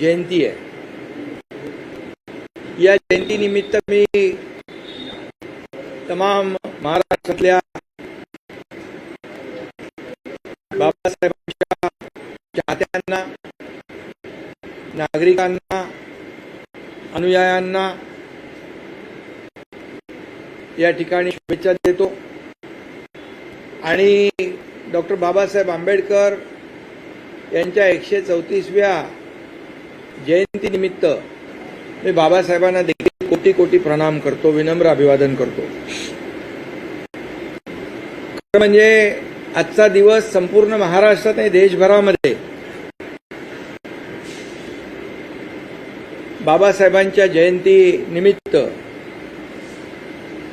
जयंती आहे. या जयंतीनिमित्त मी तमाम महाराष्ट्रातल्या बाबासाहेबांच्या चाहत्यांना नागरिकांना अनुयायांना या ठिकाणी शुभेच्छा देतो. आणि डॉक्टर बाबासाहेब आंबेडकर यांच्या एकशे चौतीसव्या जयंतीनिमित्त मी बाबासाहेबांना देखील कोटी कोटी प्रणाम करतो विनम्र अभिवादन करतो. खरं म्हणजे आजचा दिवस संपूर्ण महाराष्ट्रात आणि देशभरामध्ये बाबासाहेबांच्या जयंती निमित्त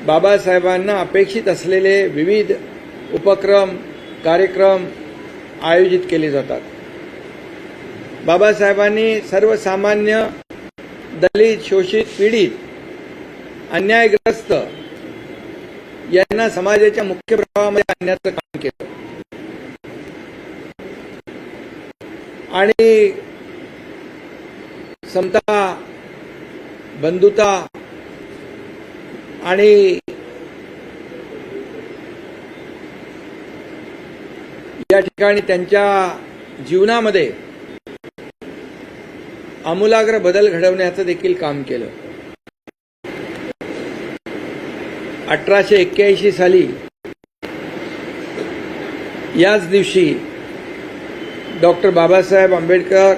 बाबासाहेबांना अपेक्षित असलेले विविध उपक्रम कार्यक्रम आयोजित केले जातात. बाबासाहेबांनी सर्वसामान्य दलित शोषित पीडित अन्यायग्रस्त यांना समाजाच्या मुख्य प्रभावामध्ये आणण्याचं काम केलं. आणि समता बंधुता आणि या ठिकाणी त्यांच्या जीवनामध्ये आमूलाग्र बदल घडवण्याचं देखील काम केलं. अठराशे एक्क्याऐंशी साली याच दिवशी डॉक्टर बाबासाहेब आंबेडकर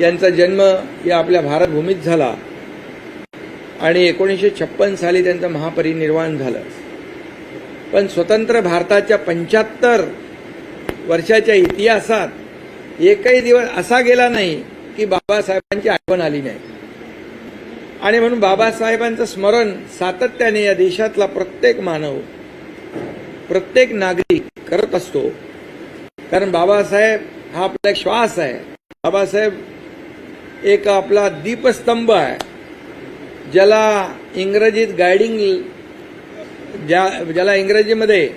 यांचा जन्म या आपल्या भारतभूमीत झाला आणि एकोणीसशे छप्पन साली त्यांचं महापरिनिर्वाण झालं. पण स्वतंत्र भारताच्या पंच्याहत्तर वर्षाच्या इतिहासात एकही दिवस असा गेला नाही की बाबासाहेबांची आठवण आली नाही. आणि म्हणून बाबासाहेबांचं स्मरण सातत्याने या देशातला प्रत्येक मानव प्रत्येक नागरिक करत असतो. कारण बाबासाहेब हा आपला एक श्वास आहे. बाबासाहेब एक आपला दीपस्तंभ आहे. ज्याला इंग्रजीत गायडिंग ज्या ज्याला इंग्रजीमध्ये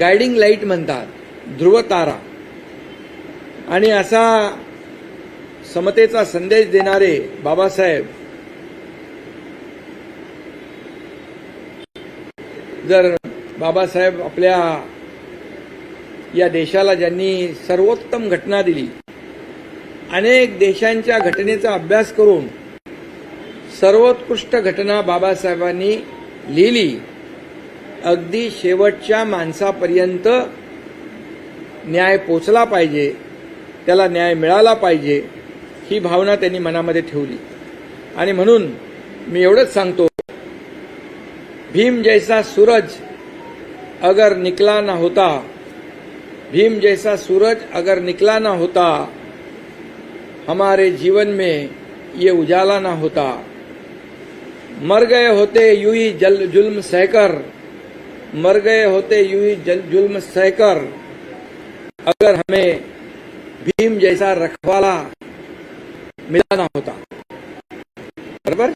गायडिंग लाइट म्हणतात ध्रुव तारा. आणि असा समतेचा संदेश देणारे बाबासाहेब. जर बाबासाहेब आपल्या या देशाला ज्यांनी सर्वोत्तम घटना दिली अनेक देशांच्या घटनेचा अभ्यास करून सर्वोत्कृष्ट घटना बाबासाहेबांनी लिहिली अगदी शेवटच्या माणसापर्यंत न्याय पोचला पाहिजे त्याला न्याय मिळाला पाहिजे. ही भावना त्यांनी मनामध्ये ठेवली. आणि म्हणून मी एवढंच सांगतो भीम जैसा सूरज अगर निकला ना होता भीम जैसा सूरज अगर निकला ना होता हमारे जीवन में ये उजाला ना होता। मर गए होते युई जल जुल्म सहकर मर गए होते यूं जल जुल्म सहकर अगर हमें भीम जैसा रखवाला मिळाला होता बरोबर?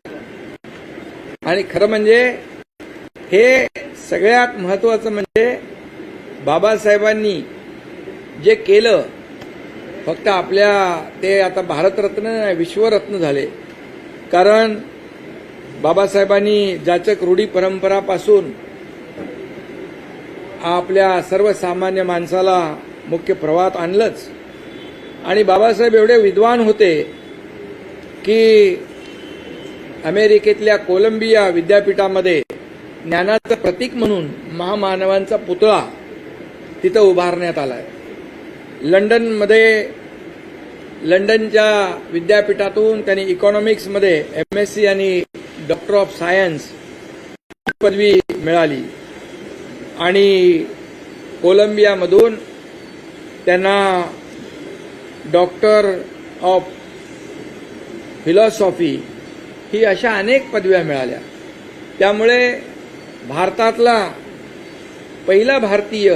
आणि खरं म्हणजे हे सगळ्यात महत्वाचं म्हणजे बाबासाहेबांनी जे केलं फक्त आपल्या ते आता भारतरत्न विश्वरत्न झाले. कारण बाबासाहेबांनी जाचक रूढी परंपरापासून आपल्या सर्वसामान्य माणसाला मुख्य प्रवाहात आणलंच. आणि बाबासाहेब एवढे विद्वान होते की अमेरिकेतल्या कोलंबिया विद्यापीठामध्ये ज्ञानाचं प्रतीक म्हणून महामानवांचा पुतळा तिथं उभारण्यात आलाय. लंडनमध्ये लंडनच्या विद्यापीठातून त्यांनी इकॉनॉमिक्समध्ये एम एस सी आणि डॉक्टर ऑफ सायन्स पदवी मिळाली. आणि कोलंबियामधून त्यांना डॉक्टर ऑफ फिलॉसॉफी ही अशा अनेक पदव्या मिळाल्या. त्यामुळे भारतातला पहिला भारतीय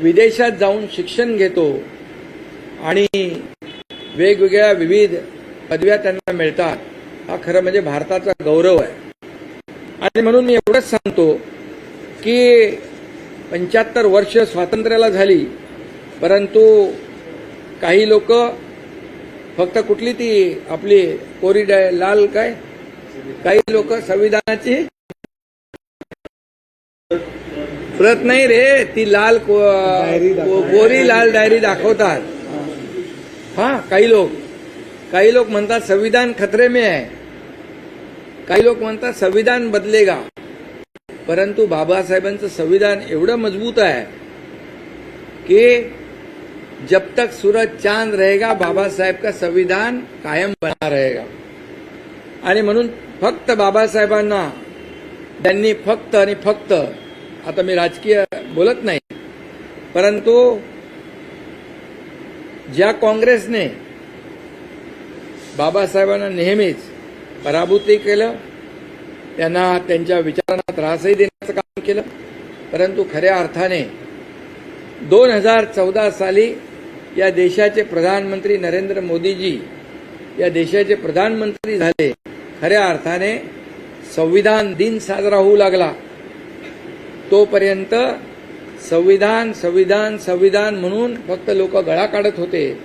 विदेशात जाऊन शिक्षण घेतो आणि वेगवेगळ्या विविध पदव्या त्यांना मिळतात हा खरं म्हणजे भारताचा गौरव आहे. आणि म्हणून मी एवढंच सांगतो की पंच्याहत्तर वर्ष स्वातंत्र्याला झाली परंतु काही लोक फक्त कुठली ती आपली कोरी लाल काय? काही लोक संविधानाची प्रत नाही रे. ती लाल कोरी लाल डायरी दाखवतात. हा काही लोक. काही लोक म्हणतात संविधान खतरे में आहे काही लोक म्हणतात संविधान बदलेगा. परंतु बाबासाहेबांचं संविधान एवढं मजबूत आहे कि जब तक सूरज चांद रहेगा बाबासाहेब का संविधान कायम बना रहेगा। आणि म्हणून फक्त बाबासाहेबांना त्यांनी फक्त आणि फक्त आता मी राजकीय बोलत नाही परंतु ज्या काँग्रेसने बाबासाहेबांना नेहमीच पराभूतही केलं त्यांना त्यांच्या विचारांना त्रासही देण्याचं काम केलं परंतु खऱ्या अर्थाने दोन हजार चौदा साली या देशाचे प्रधानमंत्री नरेंद्र मोदीजी या देशाचे प्रधानमंत्री झाले. खऱ्या अर्थाने संविधान दिन साजरा होऊ लागला. तोपर्यंत संविधान संविधान संविधान म्हणून फक्त लोक गळा काढत होते.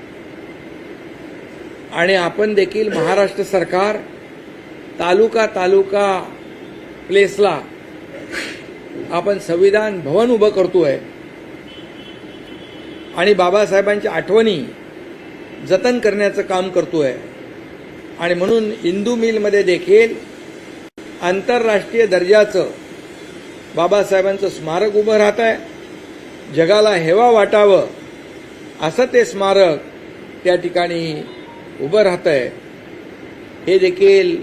आणि आपण देखील महाराष्ट्र सरकार तालुका तालुका प्लेसला आपण संविधान भवन उभं करतोय. आणि बाबासाहेबांच्या आठवणी जतन करण्याचं काम करतो आहे आणि म्हणून इंदू मिलमध्ये देखील आंतरराष्ट्रीय दर्जाचं बाबासाहेबांचं स्मारक उभं राहत आहे जगाला हेवा वाटावं असं ते स्मारक त्या ठिकाणी उभं राहत आहे हे देखील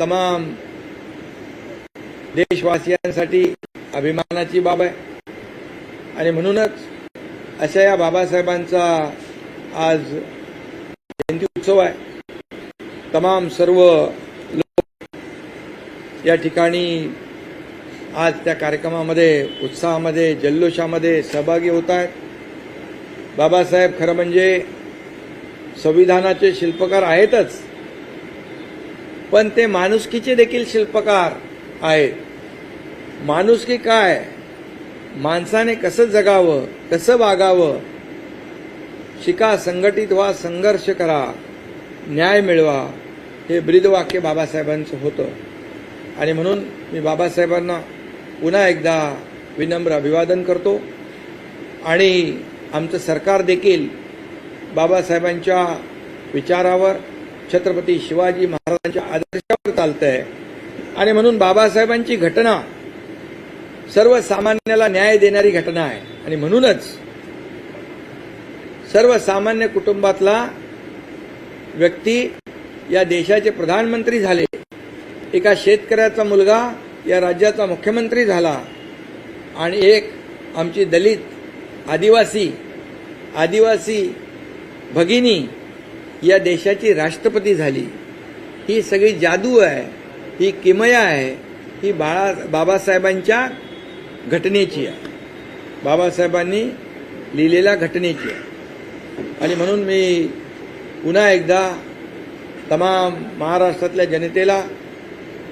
तमाम देशवासियांसाठी अभिमानाची बाब आहे. आणि म्हणूनच अशा या बाबासाहेबांचा आज जयंती उत्सव आहे. तमाम सर्व लोक या ठिकाणी आज त्या कार्यक्रमामध्ये उत्साहामध्ये जल्लोषामध्ये सहभागी होत आहेत. बाबासाहेब खरं म्हणजे संविधानाचे शिल्पकार आहेतच. पण ते माणुसकीचे देखील शिल्पकार आहेत. माणुसकी काय? माणसाने कसं जगावं कसं वागावं? शिका संघटित व्हा संघर्ष करा. न्याय मिळवा. हे ब्रीदवाक्य बाबासाहेबांचं होतं. आणि म्हणून मी बाबासाहेबांना पुन्हा एकदा विनम्र अभिवादन करतो. आणि आमचं सरकार देखील बाबासाहेबांच्या विचारावर छत्रपती शिवाजी महाराजांच्या आदर्शावर चालतं आहे आणि म्हणून बाबासाहेबांची घटना सर्वसामान्याला न्याय देणारी घटना आहे. आणि म्हणूनच सर्वसामान्य कुटुंबातला व्यक्ती या देशाचे प्रधानमंत्री झाले. एका शेतकऱ्याचा मुलगा या राज्याचा मुख्यमंत्री झाला. आणि एक आमची दलित आदिवासी आदिवासी भगिनी या देशाची राष्ट्रपती झाली. ही सगळी जादू आहे ही किमया आहे ही बाळा बाबासाहेबांच्या घटनेची आहे. बाबासाहेबांनी लिहिलेल्या घटनेची आहे. आणि म्हणून मी पुन्हा एकदा तमाम महाराष्ट्रातल्या जनतेला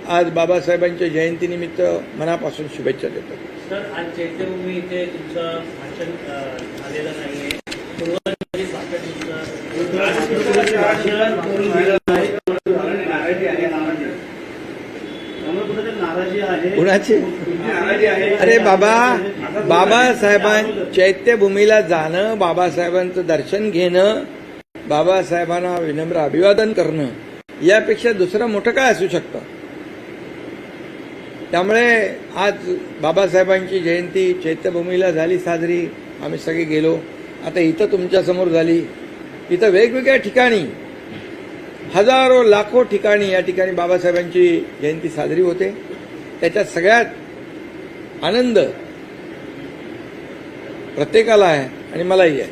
आज बाबासाहेबांच्या जयंतीनिमित्त मनापासून शुभेच्छा देतो. सर आज चैत्यभूमी इथे तुमचं भाषण झालेलं नाहीये. नाराजी आहे. कुणाची? अरे बाबा बाबासाहेबां चैत्यभूमीला जाणं बाबासाहेबांचं दर्शन घेणं बाबासाहेबांना विनम्र अभिवादन करणं यापेक्षा दुसरं मोठं काय असू शकतं? त्यामुळे आज बाबासाहेबांची जयंती चैत्यभूमीला झाली साजरी आम्ही सगळे गेलो. आता इथं तुमच्यासमोर झाली. इथं वेगवेगळ्या ठिकाणी हजारो लाखो ठिकाणी या ठिकाणी बाबासाहेबांची जयंती साजरी होते. त्याच्यात सगळ्यात आनंद. प्रत्येकाला आहे आणि मलाही आहे.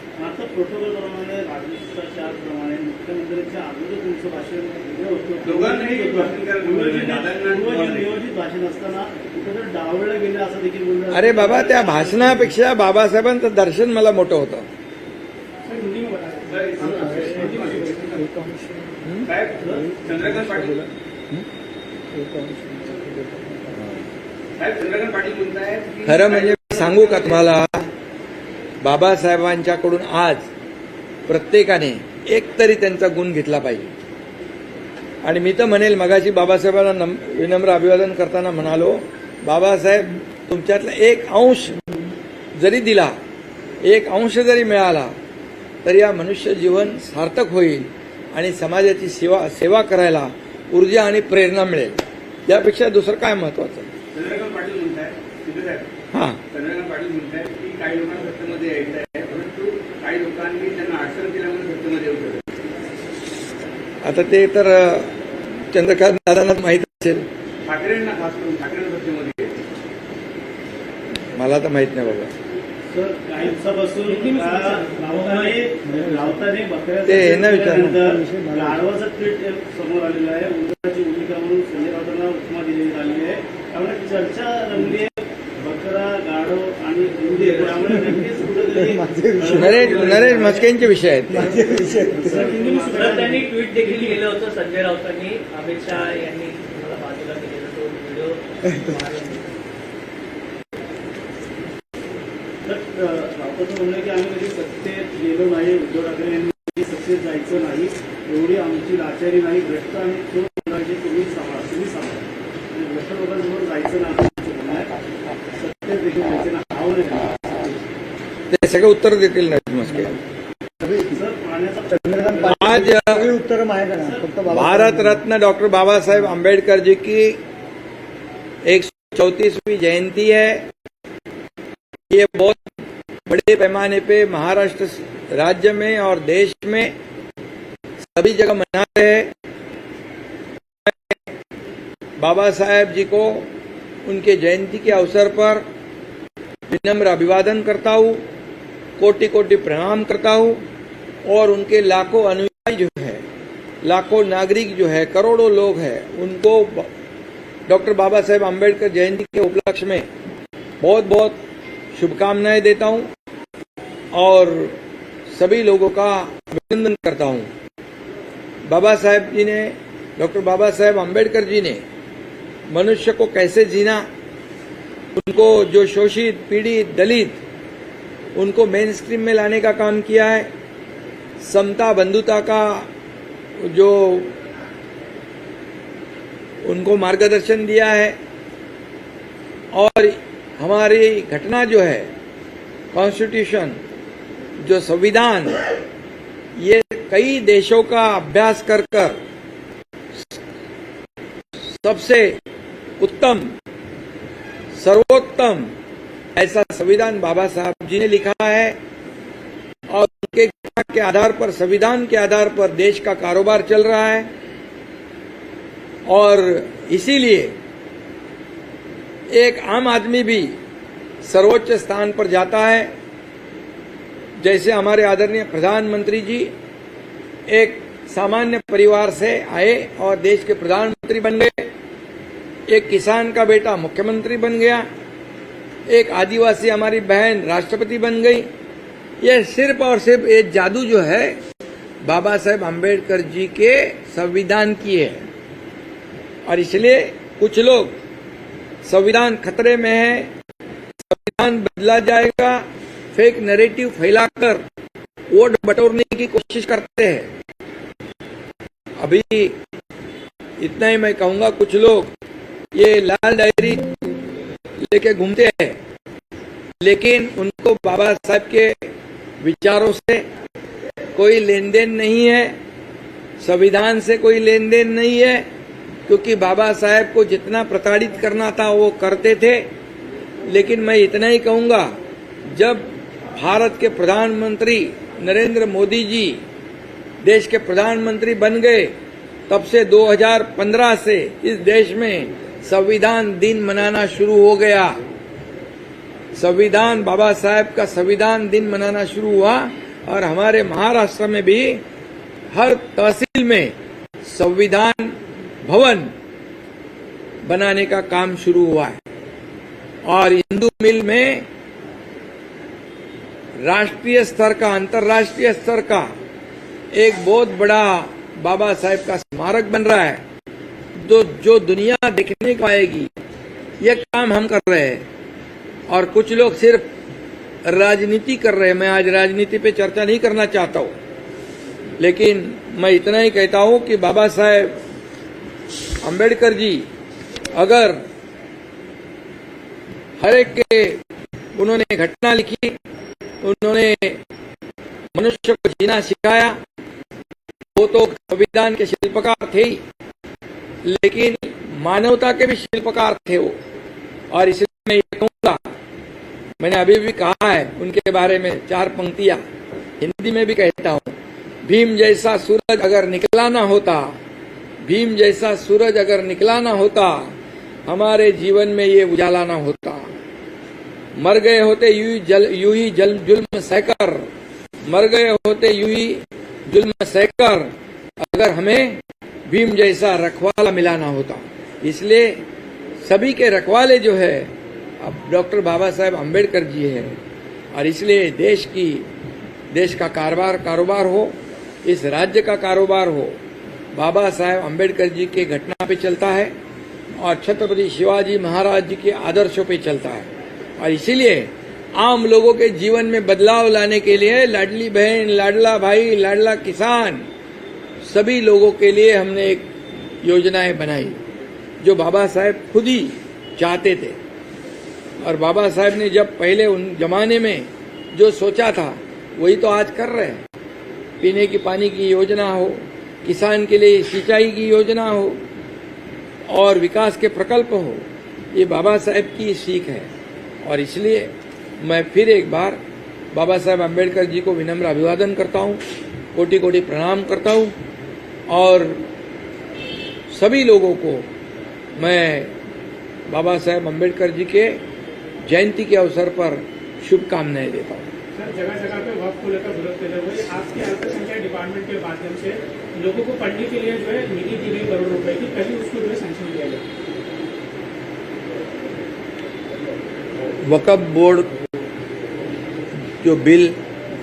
अरे बाबा त्या भाषणापेक्षा बाबासाहेबांचं दर्शन मला मोठं होतं. चंद्रकांत पाटील साहेब चंद्रकांत पाटील म्हणतायत की खरं म्हणजे मी सांगू का तुम्हाला? बाबासाहेबांच्याकडून आज प्रत्येकाने एक तरी त्यांचा गुण घेतला पाहिजे. आणि मी तर म्हणेल मगाशी बाबासाहेबांना नम विनम्र अभिवादन करताना म्हणालो बाबासाहेब तुमच्यातला एक अंश जरी दिला एक अंश जरी मिळाला तर या मनुष्य जीवन सार्थक होईल आणि समाजाची सेवा सेवा करायला ऊर्जा आणि प्रेरणा मिळेल. यापेक्षा दुसरं काय महत्वाचं चंद्रकांत पाटील म्हणताय तिथे साहेब हां चंद्रकांत पाटील म्हणताय की काही लोकांना सत्तेमध्ये यायचं आहे परंतु काही लोकांनी त्यांना अडचण केल्यामुळे सत्तेमध्ये येऊ शकत आता ते तर चंद्रकांत दादांनाच माहीत असेल. ठाकरेंना खास करून ठाकरेंना सत्तेमध्ये यायचं मला तर माहीत नाही बाबा. सर काही दिवसापासून आ, राऊतांनी राऊतांनी बकऱ्या ते हे ना विचारलं. नंतर लाडवाचं ट्विट समोर आलेलं आहे. उंदराची भूमिका म्हणून संजय राऊतांना उपमा दिलेली आलेली आहे त्यामुळे चर्चा रंगली आहे बकरा गाढव आणि उंदीर त्यामुळे नक्कीच कुठेतरी नरेश म्हस्केंचे विषय आहेत. त्यांनी ट्विट देखील केलं होतं संजय राऊतांनी. अमित शहा यांनी मला बाजूला केलेला तो व्हिडिओ तर अ, राऊतांचं म्हणणं आहे की आम्ही कधी सत्तेत गेलो नाही उद्धव ठाकरे यांनी कधी सत्तेत जायचं नाही एवढी आमची लाचारी नाही भ्रष्ट आणि लोकांची तुम्ही सांभाळा तुम्ही सांभाळा. आणि भ्रष्ट लोकांसमोर जायचं नाही. सत्तेत देखील जायचं नाही नाही. ते सगळे उत्तर देतील सर पाण्याचा आज भारत रत्न डॉक्टर बाबा साहेब आम्बेडकर जी की एक चौतीसवीं जयंती है। ये बहुत बड़े पैमाने पे महाराष्ट्र राज्य में और देश में सभी जगह मना रहे हैं। बाबा साहेब जी को उनके जयंती के अवसर पर विनम्र अभिवादन करता हूँ। कोटि कोटि प्रणाम करता हूँ और उनके लाखों अनुयायी जो है, लाखों नागरिक जो है, करोड़ों लोग हैं, उनको डॉक्टर बाबा साहेब आम्बेडकर जयंती के उपलक्ष्य में बहुत बहुत शुभकामनाएँ देता हूँ और सभी लोगों का अभिनंदन करता हूँ। बाबा साहेब जी ने, डॉक्टर बाबा साहेब आम्बेडकर जी ने मनुष्य को कैसे जीना, उनको जो शोषित, पीड़ित, दलित उनको मेन स्ट्रीम में लाने का काम किया है। समता बंधुता का जो उनको मार्गदर्शन दिया है। और हमारी घटना जो है कॉन्स्टिट्यूशन जो संविधान, ये कई देशों का अभ्यास कर कर सबसे उत्तम, सर्वोत्तम ऐसा संविधान बाबा साहब जी ने लिखा है और उनके के आधार पर, संविधान के आधार पर देश का कारोबार चल रहा है। और इसीलिए एक आम आदमी भी सर्वोच्च स्थान पर जाता है। जैसे हमारे आदरणीय प्रधानमंत्री जी एक सामान्य परिवार से आए और देश के प्रधानमंत्री बन गए। एक किसान का बेटा मुख्यमंत्री बन गया। एक आदिवासी हमारी बहन राष्ट्रपति बन गई। ये सिर्फ़ और सिर्फ़ ये जादू जो है, बाबा साहेब आम्बेडकर जी के संविधान की है। और इसलिए कुछ लोग संविधान खतरे में है, संविधान बदला जाएगा, फेक नैरेटिव फैलाकर वोट बटोरने की कोशिश करते हैं। अभी इतना ही मैं कहूँगा, कुछ लोग, ये लाल डायरी लेके घूमते हैं। लेकिन उनको बाबा साहब के विचारों से कोई लेन देन नहीं है, संविधान से कोई लेन देन नहीं है, क्योंकि बाबा साहेब को जितना प्रताड़ित करना था वो करते थे। लेकिन मैं इतना ही कहूँगा, जब भारत के प्रधानमंत्री नरेंद्र मोदी जी देश के प्रधानमंत्री बन गए, तब से 2015 से इस देश में संविधान दिन मनाना शुरू हो गया। संविधान बाबा साहेब का संविधान दिन मनाना शुरू हुआ और हमारे महाराष्ट्र में भी हर तहसील में संविधान भवन बनाने का काम शुरू हुआ है। और हिंदू मिल में राष्ट्रीय स्तर का, अंतर्राष्ट्रीय स्तर का एक बहुत बड़ा बाबा साहेब का स्मारक बन रहा है। जो जो दुनिया देखने को आएगी, ये काम हम कर रहे हैं। और कुछ लोग सिर्फ़ राजनीति कर रहे हैं। मैं आज राजनीति पे चर्चा नहीं करना चाहता हूँ। लेकिन मैं इतना ही कहता हूँ कि बाबा साहेब अंबेडकर जी, अगर हर एक के उन्होंने घटना लिखी, उन्होंने मनुष्य को जीना सिखाया, वो तो संविधान के शिल्पकार थे ही। लेकिन मानवता के भी शिल्पकार थे वो। और इसलिए मैं ये कहूँगा, मैंने अभी भी कहा है, उनके बारे में चार पंक्तियाँ हिंदी में भी कहता हूँ। भीम जैसा सूरज अगर निकला ना होता, भीम जैसा सूरज अगर निकला ना होता, हमारे जीवन में ये उजाला ना होता। मर गए होते यू जल, यूँ ही जल, जुल्म सहकर। मर गए होते यू ही जुल्म सहकर। अगर हमें भीम जैसा रखवाला मिलाना होता इसलिए सभी के रखवाले जो है, अब डॉक्टर बाबा साहेब अंबेडकर जी है और इसलिए देश की, देश का कारोबार कारोबार हो, इस राज्य का कारोबार हो, बाबा साहेब अंबेडकर जी के घटना पे चलता है और छत्रपति शिवाजी महाराज जी के आदर्शों पे चलता है। और इसीलिए आम लोगों के जीवन में बदलाव लाने के लिए लाडली बहन, लाडला भाई, लाडला किसान सभी लोगों के लिए हमने एक योजनाएँ बनाई, जो बाबा साहेब खुद ही चाहते थे। और बाबा साहेब ने जब पहले उन जमाने में जो सोचा था, वही तो आज कर रहे हैं। पीने की पानी की योजना हो, किसान के लिए सिंचाई की योजना हो, और विकास के प्रकल्प हो, ये बाबा साहेब की सीख है। और इसलिए मैं फिर एक बार बाबा साहेब अंबेडकर जी को विनम्र अभिवादन करता हूँ कोटि कोटि प्रणाम करता हूँ। और सभी लोगों को मैं बाबा साहेब अंबेडकर जी के जयंती के अवसर पर शुभकामनाएँ देता हूँ। सर जगह जगह पे वक्त को लेकर विरोध कर रहे हुए अल्पसंख्यक डिपार्टमेंट के माध्यम से लोगों को पढ़ने के लिए जो है निधि दी गई करोड़ रुपए की कभी उसको जो है सैंक्शन किया गया? वकफ बोर्ड जो बिल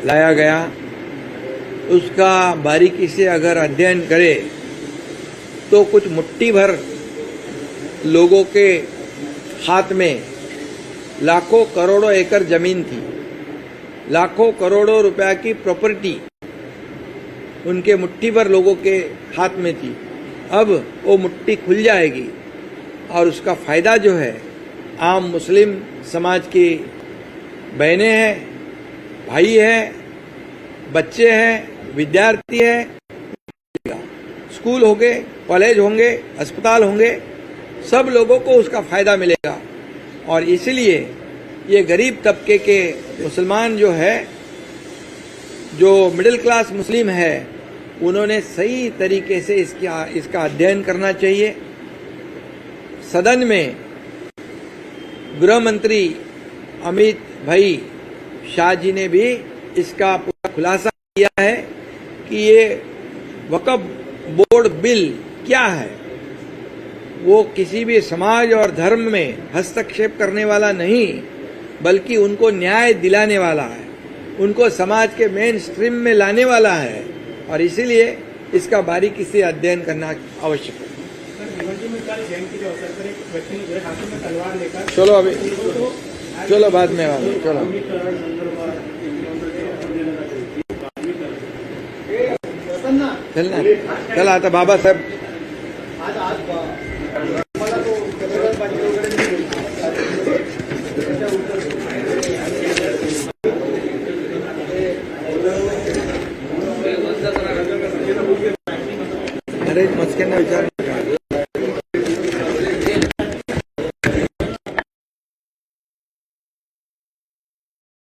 लाया गया उसका बारीकी से अगर अध्ययन करे तो कुछ मुट्ठी भर लोगों के हाथ में लाखों करोड़ों एकड़ ज़मीन थी। लाखों करोड़ों रुपया की प्रॉपर्टी उनके मुट्ठी भर लोगों के हाथ में थी। अब वो मुट्ठी खुल जाएगी और उसका फ़ायदा जो है, आम मुस्लिम समाज की बहनें हैं, भाई हैं, बच्चे हैं विद्यार्थी है, स्कूल होंगे, कॉलेज होंगे, अस्पताल होंगे, सब लोगों को उसका फ़ायदा मिलेगा। और इसलिए ये गरीब तबके के मुसलमान जो है, जो मिडिल क्लास मुस्लिम है, उन्होंने सही तरीके से इसका इसका अध्ययन करना चाहिए। सदन में गृह मंत्री अमित भाई शाह जी ने भी इसका पूरा खुलासा किया है। कि ये वकफ बोर्ड बिल क्या है? वो किसी भी समाज और धर्म में हस्तक्षेप करने वाला नहीं बल्कि उनको न्याय दिलाने वाला है। उनको समाज के मेन स्ट्रीम में लाने वाला है। और इसीलिए इसका बारीकी से अध्ययन करना आवश्यक है। चलो अभी चलो बाद में चलो। चल ना. चला आता बाबासाहेब